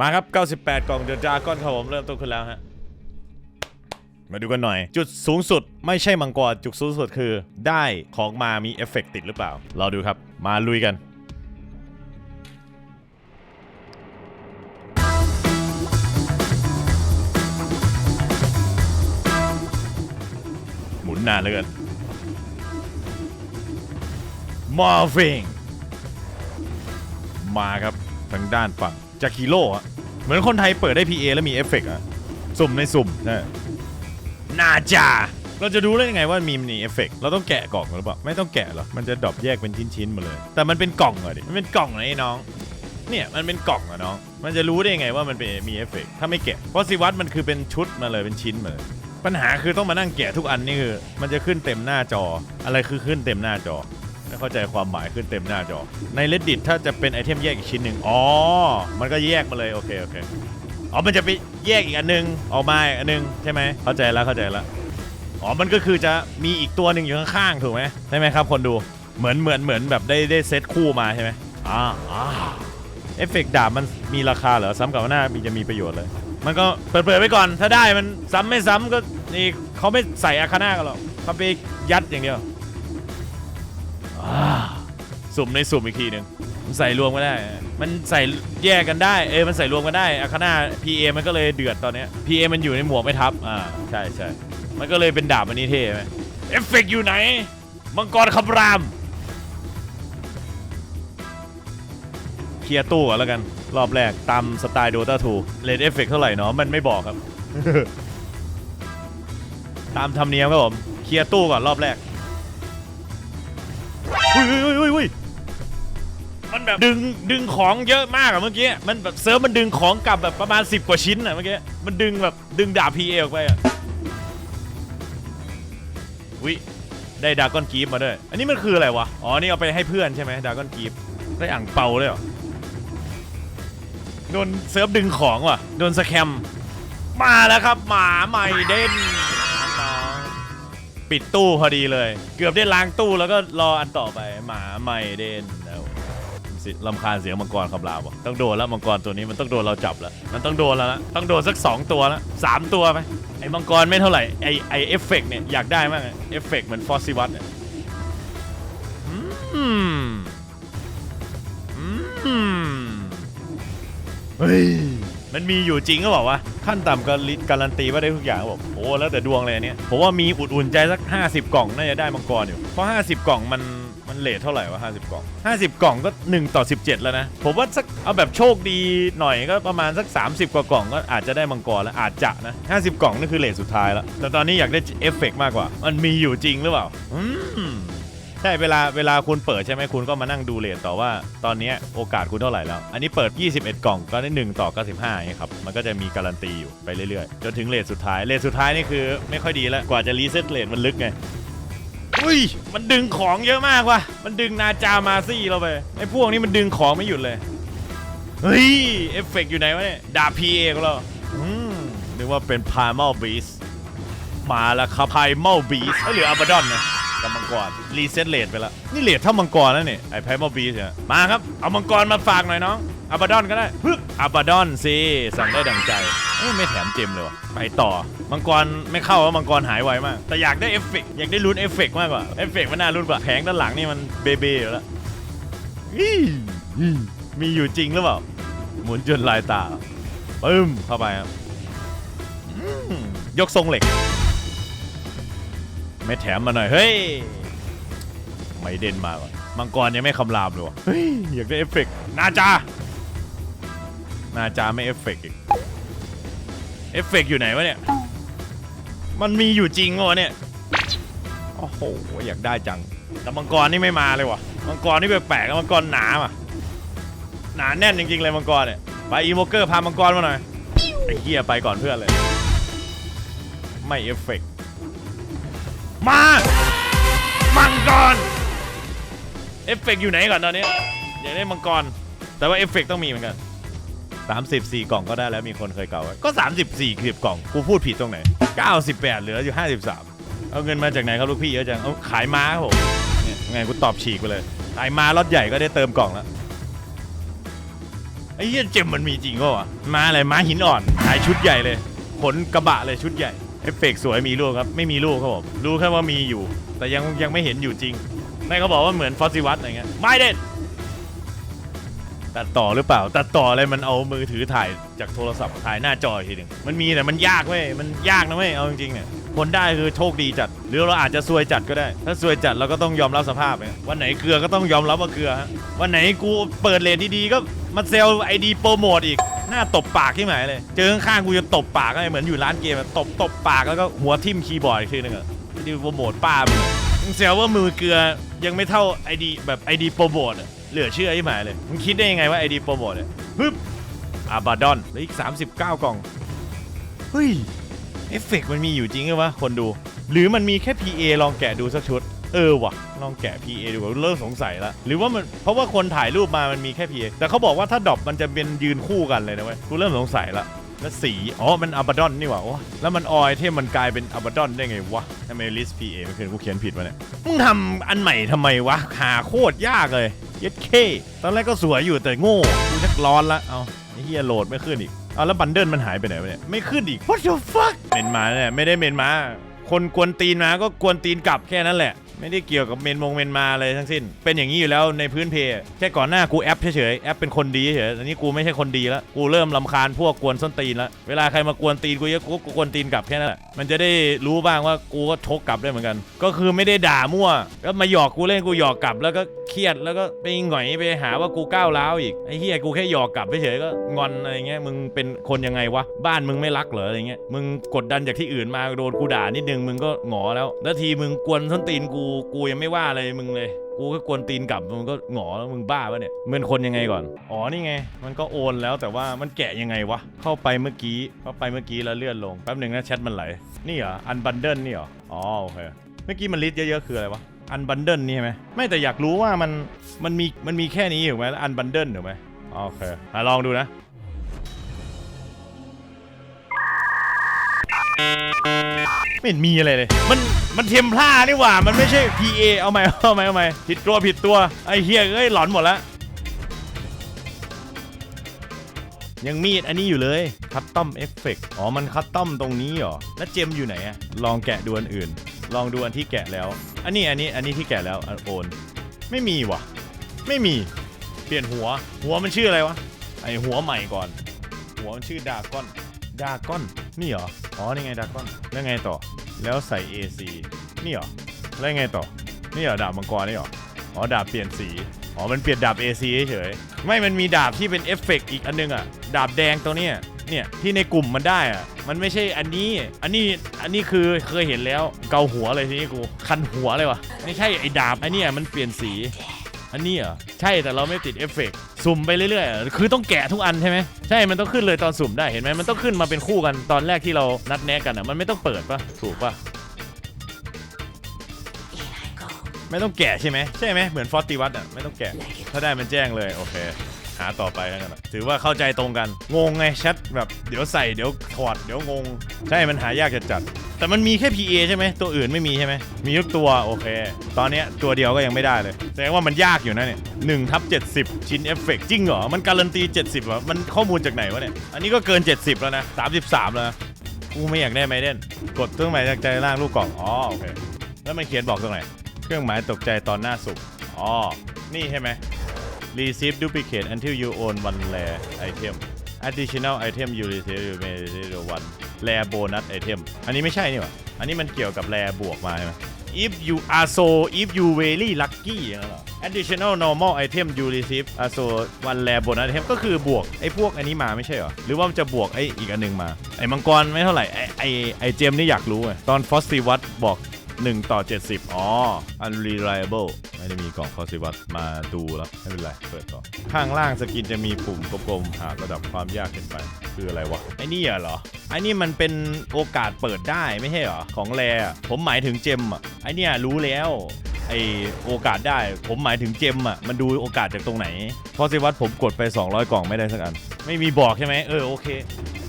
มาครับ 98 กล่องเดอะดราก้อนครับผมเริ่มต้นขึ้นแล้วฮะ มาดูกันหน่อย จุดสูงสุดไม่ใช่มังกรจุดสูงสุดคือ ได้ของมามีเอฟเฟกต์ติดหรือเปล่า เรอดูครับ มาลุยกัน หมุนนานเหลยกันมอร์ฟิงมาครับทางด้านฝั่ง จากฮีโร่อะเหมือนคนไทยเปิดได้ PA แล้วมีเอฟเฟกต์อะสุ่มในสุ่มนะน่าจะเราจะดูได้ยังไงว่ามีมีเอฟเฟกต์เราต้องแกะกล่องหรือเปล่าไม่ต้องแกะหรอกมันจะดรอปแยกเป็นชิ้นๆมาเลย แต่มันเป็นกล่องเหรอดิมันเป็นกล่องนะไอ้น้อง เนี่ยมันเป็นกล่องอะน้อง มันจะรู้ได้ยังไงว่ามันเป็นมีเอฟเฟกต์ถ้าไม่แกะเพราะสิวัตมันคือเป็นชุดมาเลยเป็นชิ้นมาเลยปัญหาคือต้องมานั่งแกะทุกอันนี่คือมันจะขึ้นเต็มหน้าจออะไรคือขึ้นเต็มหน้าจอ ไม่เข้าใจความหมายขึ้นเต็มหน้าจอ ใน reddit ถ้าจะเป็นไอเทมแยกอีกชิ้นหนึ่งอ๋อ มันก็แยกมาเลย โอเค โอเค อ๋อ มันจะไปแยกอีกอันหนึงออกมาอีกอันหนึงใช่ไหม เข้าใจแล้ว เข้าใจแล้ว อ๋อ มันก็คือจะมีอีกตัวหนึ่งอยู่ข้างๆ ถูกไหมใช่ไหมครับ คนดู เหมือน เหมือน เหมือนแบบได้ได้เซตคู่มาใช่ไหมอ่าอ่าเอฟเฟกต์ดาบมันมีราคาเหรอ ซ้ำกับหน้ามีจะมีประโยชน์เลย มันก็เปิดเผยไว้ก่อน ถ้าได้มันซ้ำไม่ซ้ำก็นี่เขาไม่ใส่อาคาน่ากันหรอกเขาไปยัดอย่างเดียว สุ่มในสุ่มอีกทีหนึ่งมันใส่รวมก็ได้ มันใส่แยกกันได้ เออมันใส่รวมกันได้อาคาน่า PA มันก็เลยเดือดตอนเนี้ย PA มันอยู่ในหมวกไม่ทับ อ่า ใช่ใช่มันก็เลยเป็นดาบอันนี้เท่ไหมเอฟเฟกต์อยู่ไหน มังกรคำราม เคลียร์ตู้ก่อนแล้วกัน รอบแรกตามสไตล์ Dota 2เลดเอฟเฟกเท่าไหร่เนาะ มันไม่บอกครับ ตามธรรมเนียมครับผม เคลียร์ตู้ก่อนรอบแรก อุ้ยอุ้ยอุ้ยอุ้ยมันแบบดึงดึงของเยอะมากอะเมื่อกี้ มันแบบเซิร์ฟมันดึงของกลับแบบประมาณ 10 กว่าชิ้นอะเมื่อกี้ มันดึงแบบดึงดาบ PA ออกไปอะวิได้ดากอนกีฟมาด้วย อันนี้มันคืออะไรวะ อ๋อ นี่เอาไปให้เพื่อนใช่ไหมดากอนกีฟได้อ่างเปาเลยเหรอ โดนเซิร์ฟดึงของว่ะ โดนสแคม มาแล้วครับ หมาใหม่เด่นน้อง ปิดตู้พอดีเลย เกือบได้ล้างตู้แล้วก็รออันต่อไปหมาใหม่เด่นแล้วสิลำคาญเสียงมังกรคำรามวะต้องโดนแล้วมังกรตัวนี้มันต้องโดนเราจับแล้วมันต้องโดนแล้วละต้องโดนสัก 2 ตัวแล้วสามตัวไหมไอ้มังกรไม่เท่าไหร่ไอ้ไอ้เอฟเฟกต์เนี่ยอยากได้มากเลยเอฟเฟกต์เหมือนฟอสซิวัตเนี่ยอืมอืมเฮ้ย มันมีอยู่จริงก็บอกว่าขั้นต่ำก็การันตีว่าได้ทุกอย่างบอกโอ้แล้วแต่ดวงเลยอันเนี้ยผมว่ามีอุดอื่นใจสัก 50 กล่องน่าจะได้มังกรอยู่เพราะ 50 กล่องมันมันเลทเท่าไหร่วะ50 กล่อง 50 กล่องก็ 1 ต่อ 17 แล้วนะ ผมว่าสักเอาแบบโชคดีหน่อยก็ประมาณสัก 30 กว่ากล่องก็อาจจะได้มังกรแล้วอาจจะนะ 50 กล่องนี่คือเลทสุดท้ายแล้วแต่ตอนนี้อยากได้เอฟเฟกต์มากกว่า มันมีอยู่จริงหรือเปล่าอืม ใช่เวลาเวลาคุณเปิดใช่ไหมคุณก็มานั่งดูเลทต่อว่าตอนนี้โอกาสคุณเท่าไหร่แล้ว อันนี้เปิด 21 กล่องก็ได้1ต่อ 95อย่างเงี้ยครับมันก็จะมีการันตีอยู่ไปเรื่อยๆ จนถึงเลทสุดท้ายเลทสุดท้ายนี่คือไม่ค่อยดีแล้วกว่าจะรีเซ็ตเลทมันลึกไงอุ้ยมันดึงของเยอะมากว่ะมันดึงนาจามาซี่เราไปไอ้พวกนี้มันดึงของไม่หยุดเลยเฮ้ยเอฟเฟกต์อยู่ไหนวะเนี่ยดาพีเอของเราอืมนึกว่าเป็นพา m ม l บีสมาแล้วครับพาย m ม l บีสหลืออับดอนนะ กับมังกรรีเซ็ตเลทไปแล้วนี่เลทเท่ามังกรแล้วเนี่ยไอ้ไพมอบีเนี่ยมาครับเอามังกรมาฝากหน่อยน้องอับาดอนก็ได้ฮึอับดอนสิสั่งได้ดังใจไม่แถมเจมเลยวะไปต่อมังกรไม่เข้าว่ามังกรหายไวมาก แต่อยากได้เอฟเฟกต์อยากได้ลุ้นเอฟเฟกต์มากกว่าเอฟเฟกต์มันน่าลุ้นกว่าแผงด้านหลังนี่มันเบเบอยู่แล้วมีอยู่จริงหรือเปล่าหมุนจนลายตาปึ้มเข้าไปครับยกทรงเหล็ก ไม่แถมมาหน่อย เฮ้ย ไม่เด่นมากว่ะมังกรยังไม่คำรามเลยวะเฮ้ย อยากได้เอฟเฟกต์นาจา นาจาไม่เอฟเฟกต์อีก เอฟเฟกต์อยู่ไหนวะเนี่ย มันมีอยู่จริงวะเนี่ย โอ้โห อยากได้จัง แต่มังกรนี่ไม่มาเลยวะมังกรนี่แปลกๆนะมังกรหนาว่ะ หนาแน่นจริงๆเลยมังกรเนี่ย ไปอีโมเกอร์พามังกรมาหน่อย ไอ้เหี้ยไปก่อนเพื่อนเลย ไม่เอฟเฟกต์ มามังกรเอฟเฟกต์อยู่ไหนก่อนตอนนี้อยากได้มังกร แต่ว่าเอฟเฟกต์ต้องมีเหมือนกัน34 กล่องก็ได้แล้วมีคนเคยเก่าไว้ก็ 34คลิปกล่อง กูพูดผิดตรงไหน 98 เหลืออยู่ 53 เอาเงินมาจากไหนครับลูกพี่เยอะจัง เอาขายม้าครับผมเนี่ยไงกูตอบฉีกไปเลย ขายม้ารถใหญ่ก็ได้เติมกล่องแล้ว ไอ้เหี้ยเจมมันมีจริงก็วะม้าอะไรม้าหินอ่อน ขายชุดใหญ่เลย ขนกระบะเลยชุดใหญ่ เอฟเฟกต์สวยมีลูกครับ ไม่มีลูกครับผมรู้แค่ว่ามีอยู่ แต่ยังยังไม่เห็นอยู่จริงไม่เขาบอกว่าเหมือนฟอสซิวัตอะไรเงี้ยไม่เด็ดตัดต่อหรือเปล่า ตัดต่ออะไรมันเอามือถือถ่ายจากโทรศัพท์ถ่ายหน้าจออีกทีหนึ่งมันมีแต่มันยากเว้ยมันยากนะเว้ยเอาจริงๆเนี่ยคนได้คือโชคดีจัด หรือเราอาจจะซวยจัดก็ได้ ถ้าซวยจัดเราก็ต้องยอมรับสภาพเนี่ยวันไหนเกลือก็ต้องยอมรับว่าเกลือฮะวันไหนกูเปิดเลนดีๆก็มาเซลไอดีโปรโมทอีก หน้าตบปากที่ไหนเลย เจอข้างกูจะตบปากอะไรเหมือนอยู่ร้านเกมอะตบตบปากแล้วก็หัวทิ่มคีย์บอร์ดอีกทีนึงอะไอดีโปรโมทป้ามึงมึงเซลว่ามือเกลือยังไม่เท่าไอดีแบบไอดีโปรโมทอะเหลือเชื่อที่หมายเลยมึงคิดได้ยังไงว่าไอดีโปรโมทเนี่ยฮึบอาบาดอนเหลืออีก 39 กล่องเฮ้ยเอฟเฟกต์มันมีอยู่จริงเหรอวะคนดู หรือมันมีแค่ PA ลองแกะดูสักชุด เออว่ะลองแกะ PA ดูเริ่มสงสัยแล้วหรือว่ามันเพราะว่าคนถ่ายรูปมามันมีแค่ PA แต่เขาบอกว่าถ้าดรอปมันจะเป็นยืนคู่กันเลยนะเว้ยกูเริ่มสงสัยละแล้วสี อ๋อ มันอับดอนนี่หว่าแล้วมันออยเทมมันกลายเป็นอับดอนได้ไงวะทำไมลิส PA ไม่คืนกูเขียนผิดวะเนี่ย มึงทำอันใหม่ทำไมวะ หาโคตรยากเลย เย็ดเค ตอนแรกก็สวยอยู่แต่โง่กูชักร้อนละ เอาไอ้เฮียโหลดไม่ขึ้นอีก เอาแล้วบันเดิลมันหายไปไหนวะเนี่ย ไม่ขึ้นอีก What the fuck เมนมาเนี่ย ไม่ได้เมนมา คนกวนตีนมาก็กวนตีนกลับแค่นั้นแหละ ไม่ได้เกี่ยวกับเมนมงเมนมาเลยทั้งสิ้น เป็นอย่างนี้อยู่แล้วในพื้นเพแค่ก่อนหน้ากูแอปเฉยๆแอปเป็นคนดีเฉยๆอันนี้กูไม่ใช่คนดีแล้วกูเริ่มลำคาญพวกกวนส้นตีนแล้วเวลาใครมากวนตีนกูเยอะกูก็กวนตีนกลับแค่นั้นแหละมันจะได้รู้บ้างว่ากูก็ชกกลับได้เหมือนกัน ก็คือไม่ได้ด่ามั่วแล้วมาหยอกกูเล่นกูหยอกกลับ แล้วก็เครียดแล้วก็ไปหงอยไปหาว่ากูก้าวร้าวอีกไอ้เฮียกูแค่หยอกกลับเฉยๆก็งอนอะไรเงี้ยมึงเป็นคนยังไงวะบ้านมึงไม่รักเหรออะไรเงี้ยมึงกดดันจากที่อื่นมาโดนกูด่านิดนึงมึงก็หงอแล้วแล้วทีมึงกวนส้นตีนกูกูยังไม่ว่าอะไรมึงเลย กูก็กวนตีนกลับมึงก็หงอแล้วมึงบ้าปะเนี่ยมึงคนยังไงก่อน อ๋อนี่ไง มันก็โอนแล้วแต่ว่ามันแกะยังไงวะ เข้าไปเมื่อกี้เข้าไปเมื่อกี้แล้วเลื่อนลงแป๊บหนึ่งนะแชทมันไหล นี่เหรอ อันบันเดิลนี่เหรอ อ๋อโอเค เมื่อกี้มันลิสต์เยอะๆคืออะไรวะ อันบันเดิลนี่ใช่ไหมไม่แต่อยากรู้ว่ามัน มันมี มันมีแค่นี้ถูกไหมอันบันเดิลถูกไหมอ๋อโอเคอะลองดูนะ ไม่เห็นมีอะไรเลย มัน มันเทมพลานี่หว่า มันไม่ใช่ PA เอาไหมเอาไหมเอาไหมผิดตัวผิดตัว ไอ้เฮียเอ้ยหลอนหมดแล้ว ยังมีดอันนี้อยู่เลย คัตตอมเอฟเฟกอ๋อ มันคัตตอมตรงนี้เหรอ แล้วเจมอยู่ไหนอะลองแกะดูอันอื่น ลองดูอันที่แกะแล้ว อันนี้ อันนี้ อันนี้ที่แกะแล้ว อันโอน ไม่มีว่ะ ไม่มี เปลี่ยนหัว หัวมันชื่ออะไรวะ ไอหัวใหม่ก่อน หัวมันชื่อดาก้อน ดาก้อน นี่เหรอ อ๋อ นี่ไงดาก้อน แล้วไงต่อ แล้วใส่ AC นี่เหรอ แล้วไงต่อ นี่เหรอดาบมังกรนี่เหรอ อ๋อ ดาบเปลี่ยนสี อ๋อ มันเปลี่ยนดาบ AC เฉย ไม่ มันมีดาบที่เป็นเอฟเฟกต์อีกอันนึงอะ ดาบแดงตัวเนี้ย เนี่ยที่ในกลุ่มมันได้อะ มันไม่ใช่อันนี้ อันนี้ อันนี้คือเคยเห็นแล้ว เกาหัวเลยทีนี้กู คันหัวเลยวะไม่ใช่ไอ้ดาบอันนี้มันเปลี่ยนสี อันนี้เหรอ ใช่แต่เราไม่ติดเอฟเฟกต์ สุ่มไปเรื่อยๆ คือต้องแกะทุกอันใช่ไหมใช่ มันต้องขึ้นเลยตอนสุ่มได้เห็นไหมมันต้องขึ้นมาเป็นคู่กันตอนแรกที่เรานัดแนะกันอะ มันไม่ต้องเปิดปะถูกปะไม่ต้องแกะใช่ไหมใช่ไหมเหมือนฟอสติวัตอะไม่ต้องแกะถ้าได้มันแจ้งเลยโอเคาต่อไปแล้วกันอะถือว่าเข้าใจตรงกัน งงไงแชทแบบเดี๋ยวใส่เดี๋ยวถอดเดี๋ยวงง ใช่มันหายากจัดจัดๆแต่มันมีแค่ PA ใช่ไหมตัวอื่นไม่มีใช่ไหมมีทุกตัวโอเค ตอนเนี้ยตัวเดียวก็ยังไม่ได้เลยแสดงว่ามันยากอยู่นะเนี่ยหนึ่งทับเจ็ดสิบชิ้นเอฟเฟกจริงเหรอ มันการันตี 70เหรอมันข้อมูลจากไหนวะเนี่ย อันนี้ก็เกิน 70 แล้วนะ 33 แล้วนะกูไม่อยากได้ไมเดนกดเครื่องหมายจากใจล่างลูกกล่องอ๋อโอเคแล้วมันเขียนบอกตรงไหน เครื่องหมายตกใจตอนหน้าสุกอ๋อนี่ใช่ไหม receive duplicate until you own one rare item additional item you receive you may receive one rare bonus item อันนี้ไม่ใช่นี่หว่าอันนี้มันเกี่ยวกับ rare บวกมาใช่ไหม if you are so if you very lucky อย่างนั้นหรอ additional normal item you receive are so one rare bonus item ก็คือบวกไอ้พวกอันนี้มาไม่ใช่เหรอ หรือว่ามันจะบวกไอ้อีกอันหนึงมา ไอ้มังกรไม่เท่าไหร่ ไอ้ไอ้ไอ้เจมนี่อยากรู้ไงตอนฟอสซิวัตบอก 1 ต่อ 70 อ๋อ unreliable ไม่ได้มีกล่องคอสิวัตมาดูแล้ว ไม่เป็นไร เปิดต่อ ข้างล่างสกินจะมีปุ่มกลมๆ หากระดับความยากขึ้นไป คืออะไรวะ ไอ้นี่เหรอ ไอ้นี่มันเป็นโอกาสเปิดได้ไม่ใช่เหรอ ของแรอะผมหมายถึงเจมอะ ไอ้เนี่ยรู้แล้วไอโอกาสได้ ผมหมายถึงเจมอะ มันดูโอกาสจากตรงไหนเพราะสิวัตผมกดไป 200 กล่องไม่ได้สักอัน ไม่มีบอกใช่ไหมเออโอเค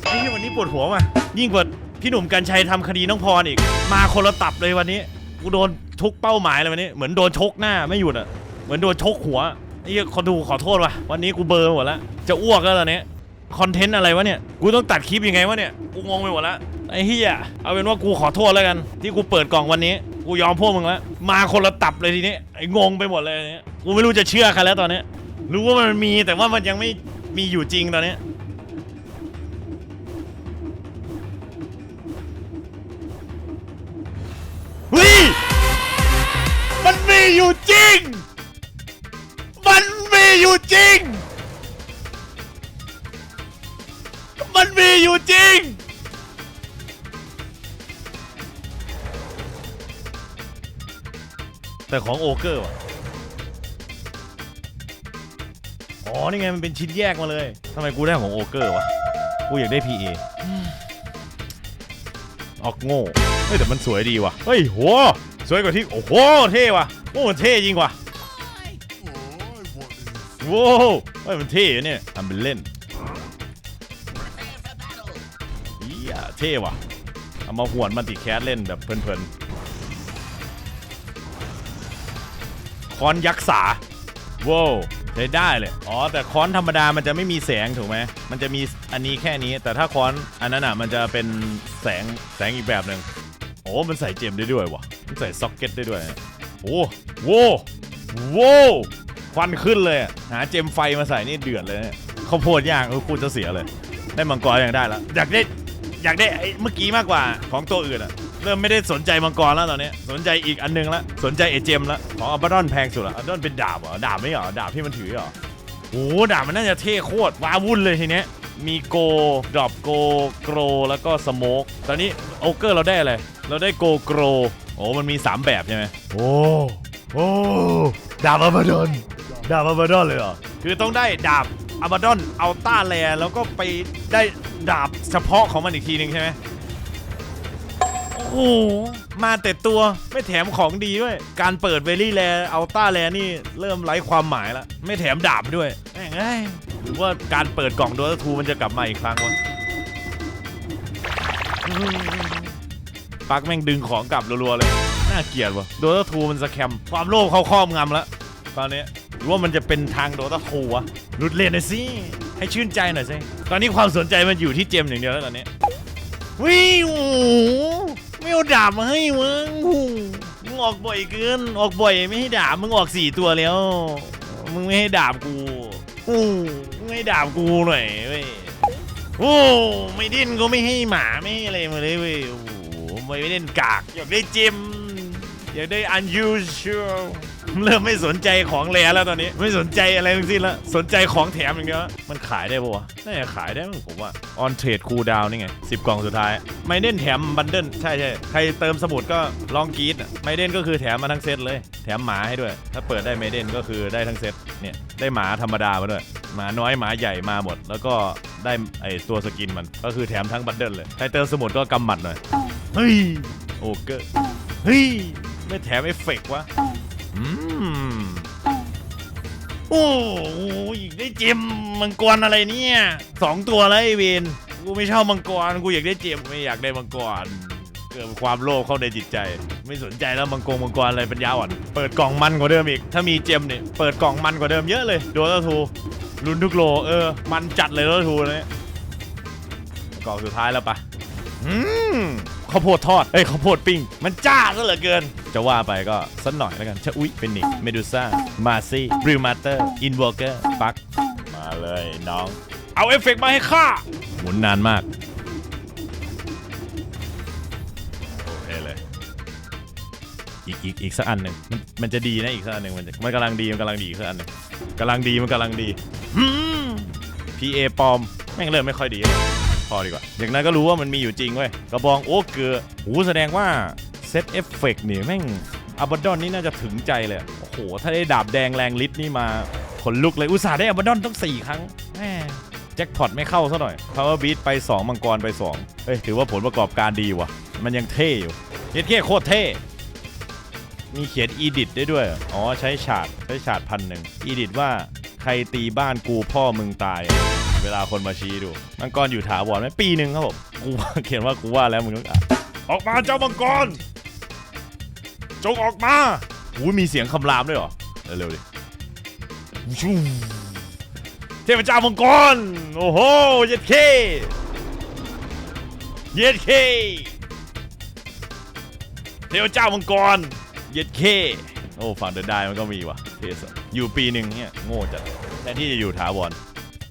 ไอ้ที่วันนี้ปวดหัวว่ะยิ่งกว่า พี่หนุ่มกัญชัยทำคดีน้องพรอีก มาคนละตับเลยวันนี้ กูโดนชกเป้าหมายเลยวันนี้ เหมือนโดนชกหน้าไม่หยุดอะ เหมือนโดนชกหัวไอ้เหี้ยคนดูขอโทษว่ะ วันนี้กูเบลอร์หมดแล้วจะอ้วกแล้วตอนนี้คอนเทนต์อะไรวะเนี่ย กูต้องตัดคลิปยังไงวะเนี่ย กูงงไปหมดแล้วไอ้เหี้ยเอาเป็นว่ากูขอโทษแล้วกัน ที่กูเปิดกล่องวันนี้ กูยอมพวกมึงแล้วมาคนละตับเลยทีนี้ ไอ้งงไปหมดเลยเนี่ย กูไม่รู้จะเชื่อใครแล้วตอนนี้ รู้ว่ามันมีแต่ว่ามันยังไม่มีอยู่จริงตอนนี้ อยู่จริง มันมีอยู่จริง มันมีอยู่จริง แต่ของโอเกอร์ว่ะ อ๋อ นี่ไงมันเป็นชิ้นแยกมาเลย ทำไมกูได้ของโอเกอร์วะ กูอยากได้ PA ออกโง่ เฮ้ยแต่มันสวยดีว่ะ เฮ้ยโห สวยกว่าที่ โอ้โห เท่ว่ะ โอ้มันเท่จริงว่ะโว้วเฮ้ยมันเท่เนี่ยทำเป็นเล่นเฮียเท่ว่ะเอามาหวนมันติแคสเล่นแบบเพลินๆคอนยักษ์สาว้าวใช้ได้เลย อ๋อ แต่คอนธรรมดามันจะไม่มีแสงถูกไหม มันจะมีอันนี้แค่นี้ แต่ถ้าคอนอันนั้นอะ มันจะเป็นแสงแสงอีกแบบหนึ่งโอ้ มันใส่เจมได้ด้วยวะมันใส่ซ็อกเก็ตได้ด้วย โอ้ โว้โว้ควันขึ้นเลย หาเจมไฟมาใส่นี่เดือดเลยเข้าวโพดย่างเออพูดจะเสียเลย ได้มังกรอย่างได้ล้วอยากได้อยากได้ไอ้เมื่อกี้มากกว่าของตัวอื่นอะเริ่มไม่ได้สนใจมังกรแล้วตอนนี้ สนใจอีกอันนึงล้วสนใจเอเจมล้วของอัลบาดอนแพงสุดละอัลบาดอนเป็นดาบเหรอดาบไม่เหรอดาบที่มันถือเหรอโอ้โหดาบมันน่าจะเท่โคตรว้าวุ่นเลยทีเนี้ยมีโกดรอปโกโกรแล้วก็สโมกตอนนี้โอเกอร์เราได้อะไรเราได้โกโกรโอ้มันมี 3 แบบใช่ไหมโอ้ โอ้ดาบอัลบาดอนดาบอัลบาดอนเลยเหรอคือต้องได้ดาบอัลบาดอนอัลต้าแลแล้วก็ไปได้ดาบเฉพาะของมันอีกทีหนึ่งใช่ไหมโอ้โหมาแต่ตัวไม่แถมของดีด้วย การเปิดเวลี่แลอัลต้าแลนี่เริ่มไร้ความหมายแล้วไม่แถมดาบด้วยแม่งเอ้ยหรือว่าการเปิดกล่องโดตทูมันจะกลับมาอีกครั้งวะปักแม่งดึงของกลับรัวๆเลย น่าเกลียดวะโดตทูมันสแคมความโลภเขาครอบงำแล้วตอนนี้หรือว่ามันจะเป็นทางโดตทูวะหลุดเลนหน่อยสิให้ชื่นใจหน่อยสิตอนนี้ความสนใจมันอยู่ที่เจมอย่างเดียวแล้วตอนนี้วิวไม่เอาดาบมาให้มึงโอ้โหมึงออกบ่อยเกินออกบ่อยไม่ให้ดาบมึงออกสี่ตัวแล้วมึงไม่ให้ดาบกูโอ้มึงให้ดาบกูหน่อยเว้ยโอ้ไม่ดิ้นก็ไม่ให้หมาไม่ให้อะไรมาเลยเว้ยโอ้โหไม่เล่นกากอยากได้เจม อยากได้ unusual เริ่มไม่สนใจของแลแล้วตอนนี้ ไม่สนใจอะไรทั้งสิ้นแล้วสนใจของแถมอย่างเดียวมันขายได้ปะวะน่าจะขายได้มั้งผมว่า on trade cool down นี่ไง 10 กล่องสุดท้าย ไมเด่นแถมบันเดิลใช่ใช่ใครเติมสมุดก็ลองกรีดอะไมเด่นก็คือแถมมาทั้งเซตเลย แถมหมาให้ด้วย ถ้าเปิดได้ไมเด่นก็คือได้ทั้งเซตเนี่ยได้หมาธรรมดามาด้วยหมาน้อยหมาใหญ่มาหมด แล้วก็ได้ไอตัวสกินมันก็คือแถมทั้งบันเดิลเลยใครเติมสมุดก็กำหมัดหน่อยเฮ้ยโอเกอร์เฮ้ย ไม่แถมเอฟเฟกต์วะ อืม โอ้โหได้เจมมังกรอะไรเนี่ยสองตัวแล้วไอเวนกูไม่ชอบมังกร กูอยากได้เจมไม่อยากได้มังกร เกิดความโลภเข้าในจิตใจ ไม่สนใจแล้วมังกรมังกรอะไรปัญญาอ่อน เปิดกล่องมันกว่าเดิมอีก ถ้ามีเจมเนี่ยเปิดกล่องมันกว่าเดิมเยอะเลย โดนทูลุ้นทุกโล เออ มันจัดเลยโดนทูเลยกล่องสุดท้ายแล้วปะอืม ข้าวโพดทอดเอ้ยข้าวโพดปิ้ง มันจ้าซะเหลือเกิน จะว่าไปก็สักหน่อยแล้วกันชะอุ๊ยเป็นนิกเมดูซ่ามาซี่บริวมาเตอร์อินวอร์เกอร์ปักมาเลยน้อง เอาเอฟเฟกต์มาให้ข้าหมุนนานมากโอเคเลยอีกอีกอีกสักอันหนึ่งมันมันจะดีนะอีกสักอันหนึ่งมันจะมันกำลังดีมันกำลังดีอีกสักอันหนึ่งกำลังดีมันกำลังดีหืม PA ปลอมแม่งเริ่มไม่ค่อยดีแล้วพ อดีกว่า อย่างนั้นก็รู้ว่ามันมีอยู่จริงเว้ย กระบองโอ้เกลือหูแสดงว่าเซตเอฟเฟกต์นี่ยแม่งอับดอนนี่น่าจะถึงใจเลย โอ้โห ถ้าได้ดาบแดงแรงฤทธิ์นี่มาขนลุกเลย อุตส่าห์ได้อับดอนต้องสี่ครั้งแม่แจ็คพอตไม่เข้าซะหน่อย Power Beat ไป 2 มังกรไป 2 เฮ้ย ถือว่าผลประกอบการดีว่ะ มันยังเท่อยู่เย็ดเท่โคตรเท่ มีเขียนอีดิทได้ด้วยออ๋อ ใช้ฉาดใช้ฉาดพันหนึ่งอีดิทว่าใครตีบ้านกูพ่อมึงตาย เวลาคนมาชี้ดู มังกรอยู่ถาวรไหมปีหนึ่งครับผมกูว่าเขียนว่ากูว่าแล้วมึงต้องอ่านออกมาเจ้ามังกร จงออกมาอุ้ยมีเสียงคำรามด้วยเหรอ เร็วๆดิชูเทพเจ้ามังกร โอ้โห เย็ดเค เย็ดเค เทพเจ้ามังกร เย็ดเค โอ้ฝั่งเดอะไดมันก็มีว่ะเทสอะอยู่ปีหนึ่งเนี่ยโง่จัดแทนที่จะอยู่ถาวร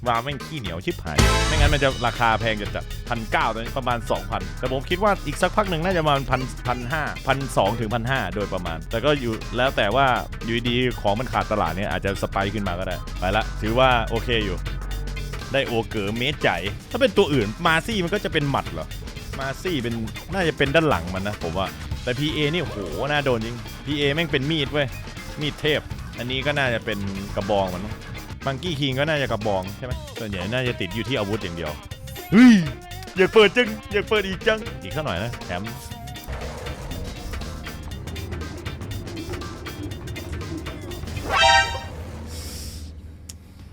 วาแม่งขี้เหนียวชิบหาย ไม่งั้นมันจะราคาแพงจัดจัดพันเก้าตอนนี้ประมาณ 2,000 แต่ผมคิดว่าอีกสักพักหนึ่งน่าจะประมาณพันพันห้าพันสองถึงพันห้าโดยประมาณ แต่ก็อยู่แล้วแต่ว่าอยู่ดีๆของมันขาดตลาดเนี่ยอาจจะสไปค์ขึ้นมาก็ได้ ไปละ ถือว่าโอเคอยู่ ได้โอเก๋อเมตรใจ ถ้าเป็นตัวอื่นมาซี่มันก็จะเป็นหมัดเหรอ มาซี่เป็นน่าจะเป็นด้านหลังมันนะผมว่า แต่ PA นี่โอ้โหน่าโดนจริง PA แม่งเป็นมีดเว้ย มีดเทพ อันนี้ก็น่าจะเป็นกระบองมัน มังกี้คิงก็น่าจะกระบองใช่ไหมส่วนใหญ่น่าจะติดอยู่ที่อาวุธอย่างเดียวเฮ้ยอยากเปิดจังอยากเปิดอีกจังอีกสักหน่อยนะแถม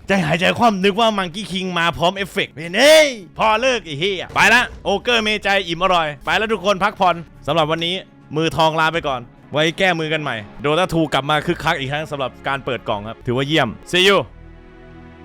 ใจหายใจคว่ำนึกว่ามังกี้คิงมาพร้อมเอฟเฟกต์เฮ้ยพอเลิกไอ้เฮียไปละโอเกอร์เมใจอิ่มอร่อย ไปแล้วทุกคนพักผ่อนสำหรับวันนี้มือทองลาไปก่อน ไว้แก้มือกันใหม่ โดตาทูกลับมาคึกคักอีกครั้งสำหรับการเปิดกล่องครับ ถือว่าเยี่ยม see you